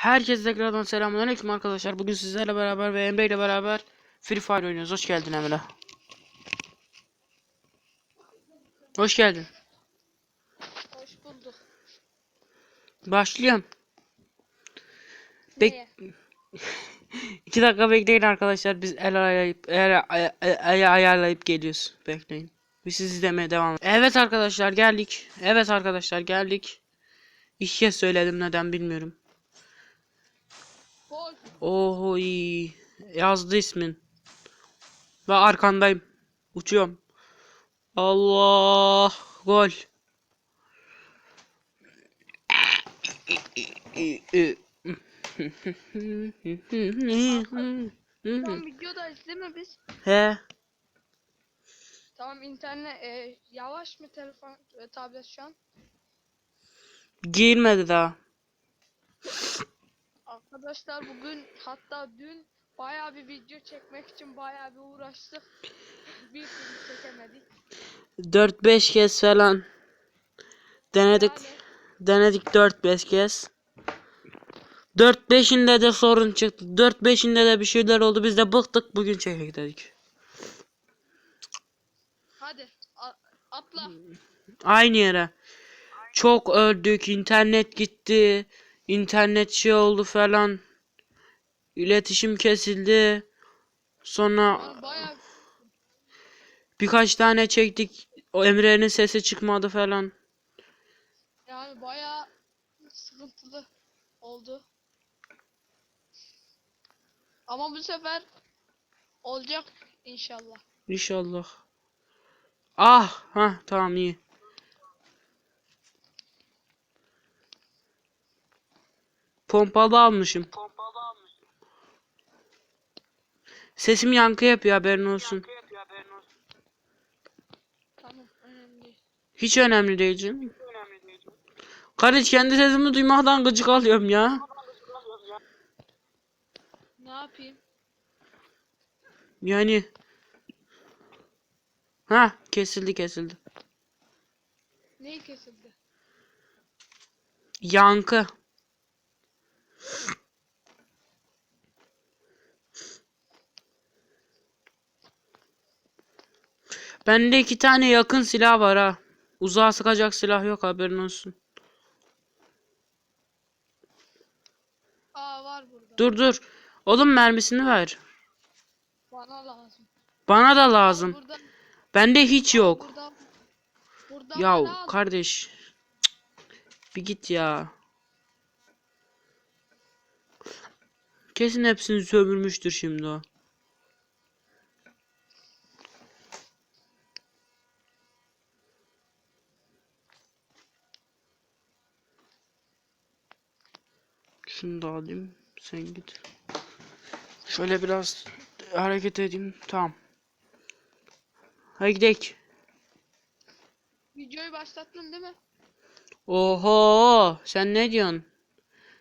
Herkese tekrardan selamünaleyküm arkadaşlar. Bugün sizlerle beraber ve Emre ile beraber Free Fire oynuyoruz. Hoş geldin Emre. Hoş geldin. Hoş bulduk. Başlıyorum. Bek? İki dakika bekleyin arkadaşlar. Biz el ayarlayıp el, ay- ay- ayarlayıp geliyoruz. Bekleyin. Biz sizi izlemeye devam Evet arkadaşlar geldik. Evet arkadaşlar geldik. İki kez söyledim neden bilmiyorum. Oho iyi. Yazdı ismin. Ve arkandayım. Uçuyorum. Allah. Gol. Tamam videodayız değil mi biz? He. Tamam internet e, yavaş mı telefon ve tablet şu an? Girmedi daha. Arkadaşlar bugün hatta dün bayağı bir video çekmek için bayağı bir uğraştık. Bir türlü çekemedik. 4-5 kez falan denedik. Yani Denedik 4-5 kez. 4-5'inde de sorun çıktı. 4-5'inde de bir şeyler oldu. Biz de bıktık. Bugün çekek dedik. hadi atla. Aynı yere. Çok öldük. internet gitti. İnternet şey oldu falan. İletişim kesildi. Sonra bayağı birkaç tane çektik. O Emre'nin sesi çıkmadı falan. yani bayağı sıkıntılı oldu. Ama bu sefer olacak inşallah. İnşallah. Ah, ha tamam iyi. Pompalı almışım. Sesim yankı yapıyor haberin olsun. Tamam önemli değil. Hiç önemli değil canım. Kardeş kendi sesimi duymaktan gıcık alıyorum ya. Ne yapayım? Yani. Ha kesildi kesildi. Neyi kesildi? Yankı. Bende iki tane yakın silah var ha. Uzağa sıkacak silah yok haberin olsun. Aa var burada. Dur dur. Oğlum mermisini ver. Bana lazım. Bana da lazım. Burada Bende hiç yok. burada burada Ya kardeş. Cık. Bir git ya. Kesin hepsini sömürmüştür şimdi o. Şunu da alayım. Sen git. Şöyle biraz hareket edeyim. Tamam. Hadi gidelim. Videoyu başlattın değil mi? Oho, sen ne diyorsun?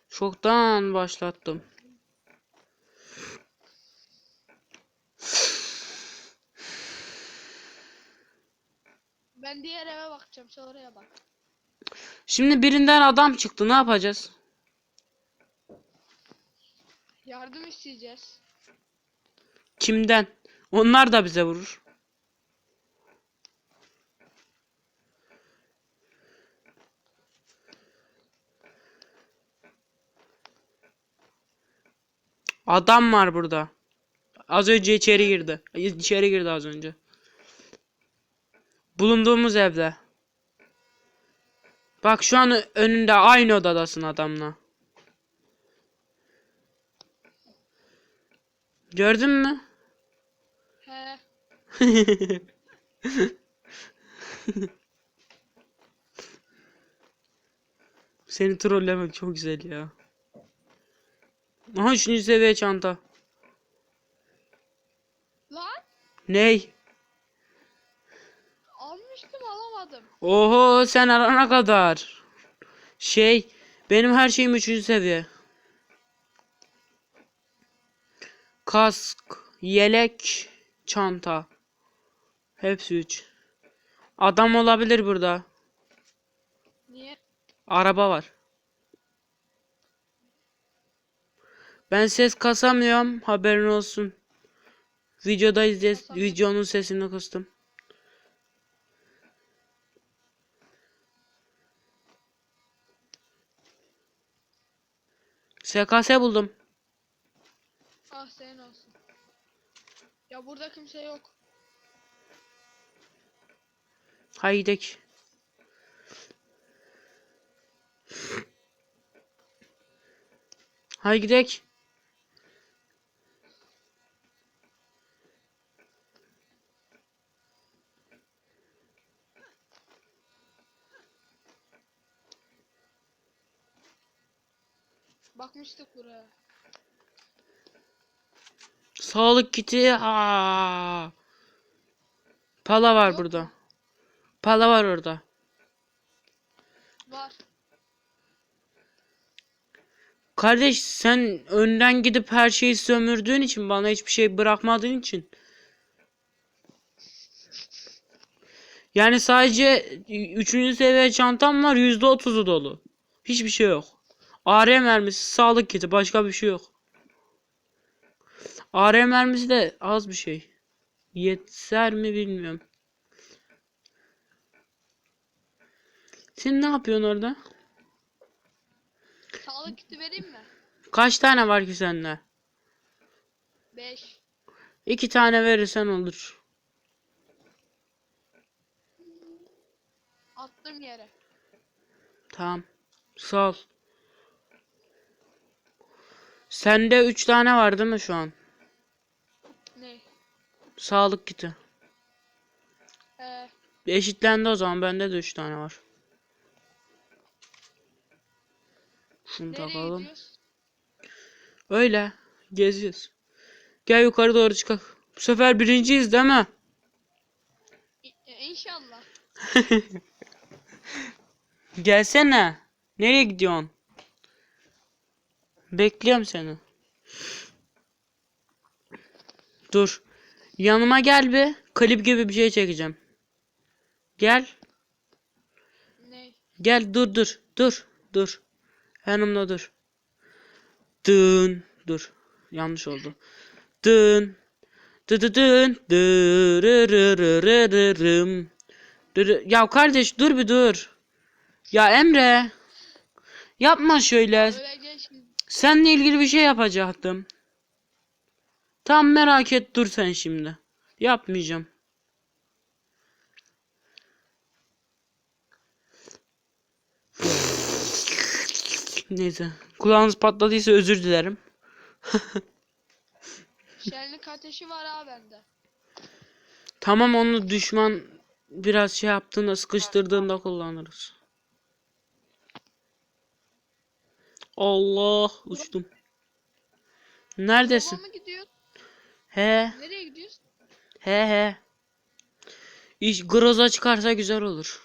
Çoktan başlattım. Ben diğer eve bakacağım. Sen oraya bak. Şimdi birinden adam çıktı. Ne yapacağız? Yardım isteyeceğiz. Kimden? Onlar da bize vurur. Adam var burada. Az önce içeri girdi. İçeri girdi az önce. Bulunduğumuz evde. Bak şu an önünde aynı odadasın adamla. Gördün mü? He. Seni trollemek çok güzel ya. Aha üçüncü seviye çanta. Lan Ney? Alamadım. Oho sen arana kadar. Şey benim her şeyim üçüncü seviye. Kask, yelek, çanta. Hepsi üç. Adam olabilir burada. Niye? Araba var. Ben ses kasamıyorum. Haberin olsun. Videoda izle videonun sesini kıstım. SKS buldum. Ah senin olsun. Ya burada kimse yok. Haydi gidelim. Bakmıştık buraya. Sağlık kiti. Aa. Pala var Yok burada. Pala var orada. Var. Kardeş sen önden gidip her şeyi sömürdüğün için bana hiçbir şey bırakmadığın için. Yani sadece 3. seviye çantam var %30'u dolu. Hiçbir şey yok. AR mermisi, sağlık kiti başka bir şey yok. AR mermisi de az bir şey. Yeter mi bilmiyorum. Sen ne yapıyorsun orada? Sağlık kiti vereyim mi? Kaç tane var ki sende? 5. İki tane verirsen olur. Attım yere. Tamam. Sağ ol. Sende üç tane var değil mi şu an? Ne? Sağlık kiti. Ee, Eşitlendi o zaman. Bende de üç tane var. Şunu nereye takalım. gidiyoruz? Öyle. Geziyoruz. Gel yukarı doğru çıkak. Bu sefer birinciyiz değil mi? İ- e, İnşallah. Gelsene. Nereye gidiyorsun? Bekliyorum seni. Dur. Yanıma gel bir. Klip gibi bir şey çekeceğim. Gel. Ne? Gel dur dur. Dur. Dur. Yanımda dur. Dın. Dur. Yanlış oldu. Dın. Dı dı dın. Dırırırırırım. Dırı- Ya kardeş dur bir dur. Ya Emre. Yapma şöyle. Öyle. Seninle ilgili bir şey yapacaktım. Tam merak et dur sen şimdi. Yapmayacağım. Neyse. Kulağınız patladıysa özür dilerim. Şenlik ateşi var ha bende. Tamam onu düşman biraz şey yaptığında sıkıştırdığında kullanırız. Allah uçtum. Neredesin? He Nereye gidiyoruz? he he. İş groza çıkarsa güzel olur.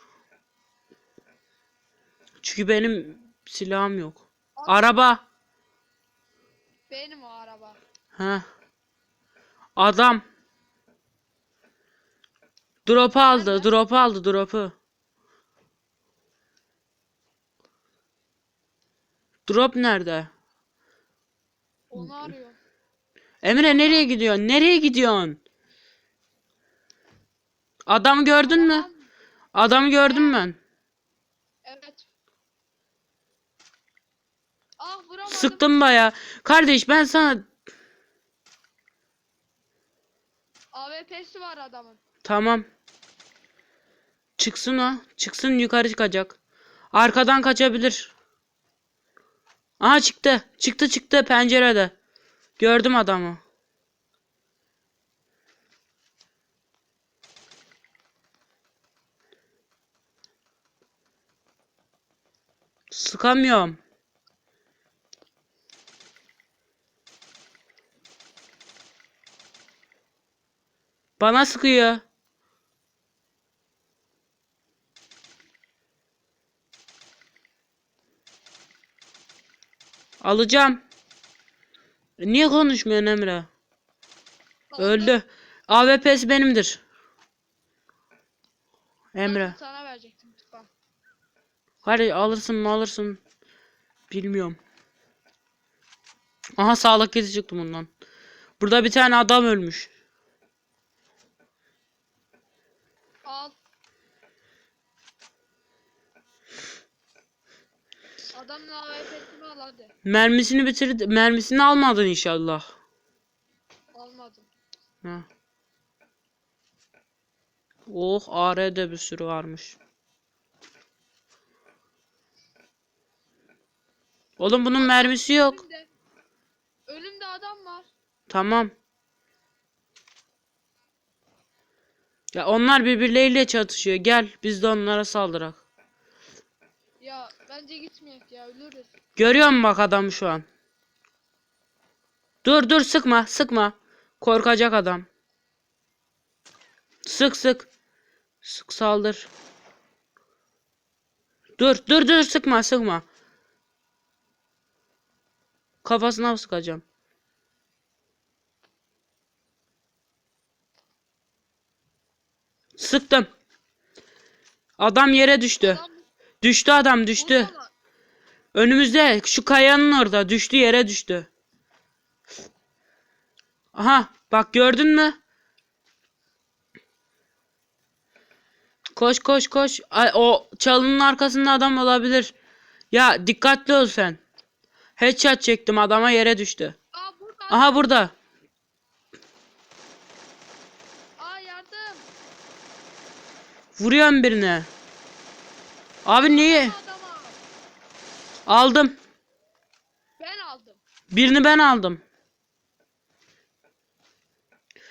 Çünkü benim silahım yok. Araba. Benim o araba. Ha. Adam. Drop aldı, drop aldı, drop'u. Drop nerede? Onu arıyorum. Emre nereye gidiyorsun? Nereye gidiyorsun? Adam gördün mü? Adamı gördüm ben. Evet. Ah vuramadım. Sıktım baya. Kardeş ben sana AWP'si var adamın. tamam. Çıksın o. Çıksın yukarı çıkacak. Arkadan kaçabilir. Aha çıktı. Çıktı çıktı pencerede. Gördüm adamı. Sıkamıyorum. Bana sıkıyor. Alacağım. E, Niye konuşmuyorsun Emre? Öldü. AWP'si benimdir. Emre. Sana verecektim lütfen. Hadi alırsın mı alırsın. Bilmiyorum. Aha sağlık kiti çıktı bundan. Burada bir tane adam ölmüş. Al. Adamın AWP'sini al hadi. Mermisini bitirdi. Mermisini almadın inşallah. Almadım. Ha. Oh AR'de bir sürü varmış. Oğlum bunun mermisi yok. Önümde. Önümde adam var. Tamam. Ya onlar birbirleriyle çatışıyor. Gel biz de onlara saldırak. Ya bence gitmeyek ya ölürüz. Görüyor musun bak adamı şu an? Dur dur sıkma sıkma. Korkacak adam. Sık sık. Sık saldır. Dur dur dur sıkma sıkma. Kafasına sıkacağım. Sıktım. Adam yere düştü. Adam Düştü adam düştü. Önümüzde şu kayanın orada düştü yere düştü. Aha bak gördün mü? Koş koş koş. Ay, o çalının arkasında adam olabilir. Ya dikkatli ol sen. Headshot çektim adama yere düştü. Aa burada. Aha burada. Aa yardım. Vuruyorum birine. Abi niye? Aldım. Ben aldım. Birini ben aldım.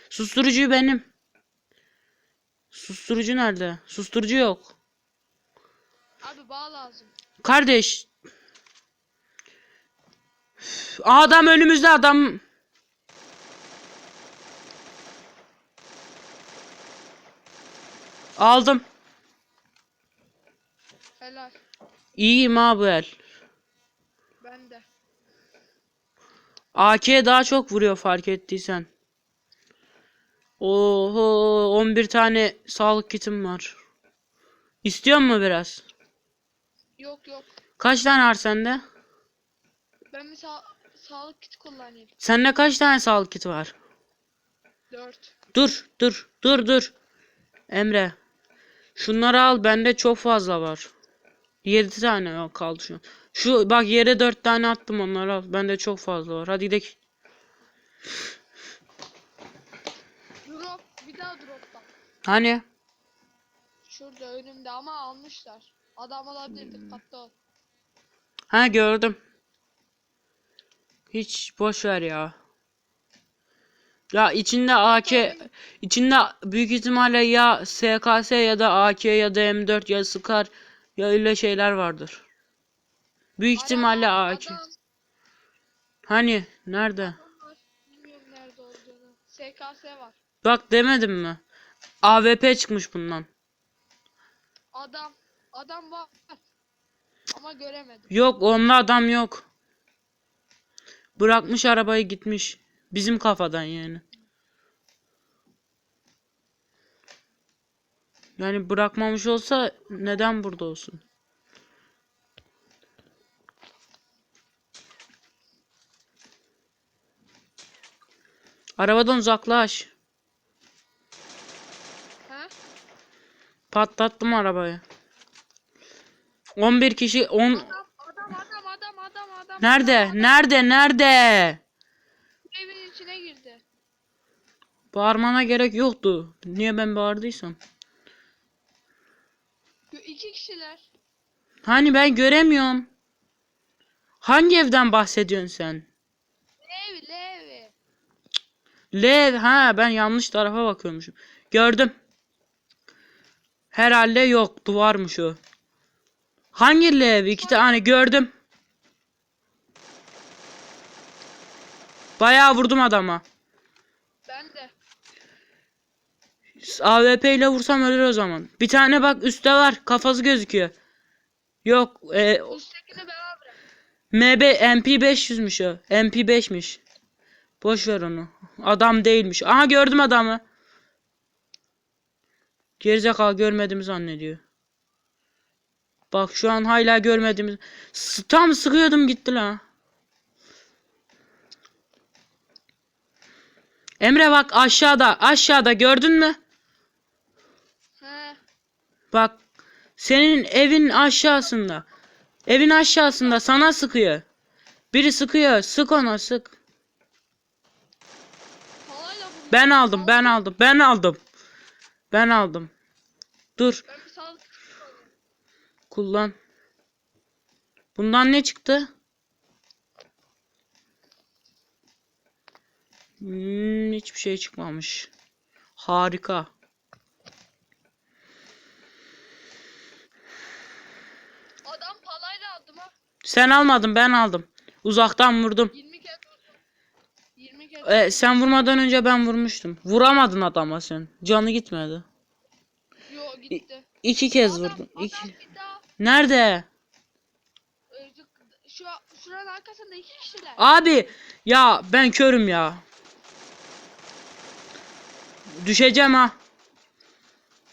Susturucu benim. Susturucu nerede? Susturucu yok. Abi bağ lazım. Kardeş. Adam önümüzde adam. Aldım. Helal. İyiyim ha bu el. Ben de. AK daha çok vuruyor fark ettiysen. Oho 11 tane sağlık kitim var. İstiyor mu biraz? Yok yok. Kaç tane var sende? Ben bir sağ sağlık kiti kullanayım. Sende kaç tane sağlık kiti var? 4. Dur, dur, dur, dur. Emre. Şunları al. Bende çok fazla var. 7 tane kaldı şu. an. Şu bak yere 4 tane attım onları al. Bende çok fazla var. Hadi gidelim. Drop. Bir daha drop bak. Hani? Şurada önümde ama almışlar. Adam olabilir dikkatli ol. Ha gördüm. Hiç boş ver ya. Ya içinde AK içinde büyük ihtimalle ya SKS ya da AK ya da M4 ya Scar ya öyle şeyler vardır. Büyük ihtimalle Adam, AK. Adam, Hani nerede? Bilmiyorum nerede olduğunu. SKS var. Bak demedim mi? AWP çıkmış bundan. Adam. Adam var. Ama göremedim. Yok onda adam yok. Bırakmış arabayı gitmiş. Bizim kafadan yani. Yani bırakmamış olsa neden burada olsun? Arabadan uzaklaş. He? Patlattım arabayı. 11 kişi 10 Adam adam adam adam adam adam. Nerede? adam, adam. Nerede? Nerede? Evin içine girdi. Bağırmana gerek yoktu. Niye ben bağırdıysam? İki kişiler. Hani ben göremiyorum. Hangi evden bahsediyorsun sen? Levi Levi. L ha ben yanlış tarafa bakıyormuşum. Gördüm. Herhalde yok duvarmış o. Hangi L? İki tane gördüm. Bayağı vurdum adama. Ben de. AWP ile vursam ölür o zaman. Bir tane bak üstte var. Kafası gözüküyor. Yok. E, Üsttekini bana bırak. MB MP500'müş o. MP5'miş. Boş ver onu. Adam değilmiş. Aha gördüm adamı. Gerizekalı görmediğimi zannediyor. Bak şu an hala görmediğimiz. Tam sıkıyordum gitti la. Emre bak aşağıda aşağıda gördün mü? Bak senin evin aşağısında. Evin aşağısında sana sıkıyor. Biri sıkıyor. Sık ona sık. Ben aldım ben aldım ben aldım. Ben aldım. Dur kullan. Bundan ne çıktı? Hmm, hiçbir şey çıkmamış. Harika. Adam palayla aldım ha. Sen almadın ben aldım. Uzaktan vurdum. 20 kez vurdum. 20 kez. E, sen vurmadan önce ben vurmuştum. Vuramadın adama sen. Canı gitmedi. Yo gitti. İki kez Adam, vurdum. adam İki. Nerede? şu şuranın arkasında iki kişiler. Abi ya ben körüm ya. Düşeceğim ha.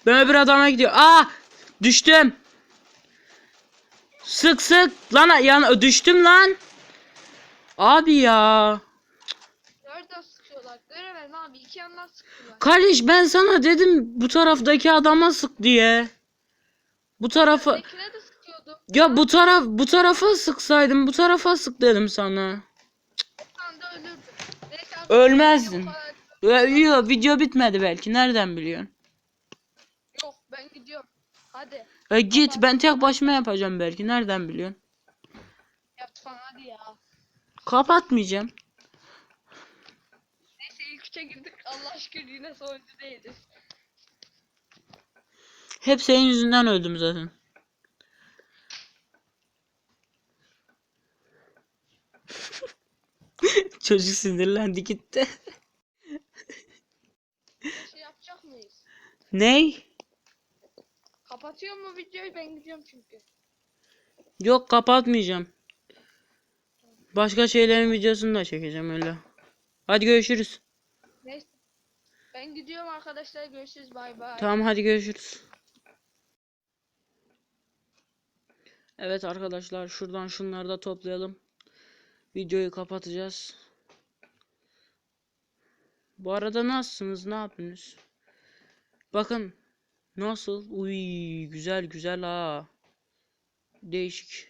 Ben öbür adama gidiyor. Aa düştüm. Sık sık lan yan düştüm lan. Abi ya. Nereden sıkıyorlar? Göremedim abi. iki yandan sıkıyorlar. Kardeş ben sana dedim bu taraftaki adama sık diye. Bu tarafa Ötekine de sıkıyordum. ya bu taraf bu tarafa sıksaydım bu tarafa sık dedim sana. Neyse abi, Ölmezdin. bu kadar- Ya, Yok video bitmedi belki nereden biliyorsun? Yok ben gidiyorum. Hadi. E git ben tek başıma yapacağım belki nereden biliyorsun? Yap falan hadi ya. Kapatmayacağım. Neyse ilk üçe girdik. Allah şükür yine sonuncu değiliz. Hep senin yüzünden öldüm zaten. Çocuk sinirlendi gitti. Şey yapacak mıyız? Ney? Kapatıyor mu videoyu? Ben gidiyorum çünkü. Yok kapatmayacağım. Başka şeylerin videosunu da çekeceğim öyle. Hadi görüşürüz. Neyse. Ben gidiyorum arkadaşlar. Görüşürüz. Bay bay. Tamam hadi görüşürüz. Evet arkadaşlar şuradan şunları da toplayalım. Videoyu kapatacağız. Bu arada nasılsınız? Ne yapıyorsunuz? Bakın nasıl? Uy güzel güzel ha. Değişik.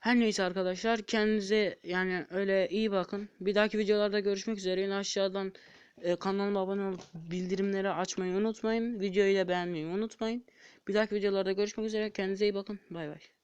Her neyse arkadaşlar kendinize yani öyle iyi bakın. Bir dahaki videolarda görüşmek üzere. Yine aşağıdan e, kanalıma abone olup bildirimleri açmayı unutmayın. Videoyu da beğenmeyi unutmayın. Bir dahaki videolarda görüşmek üzere. Kendinize iyi bakın. Bay bay.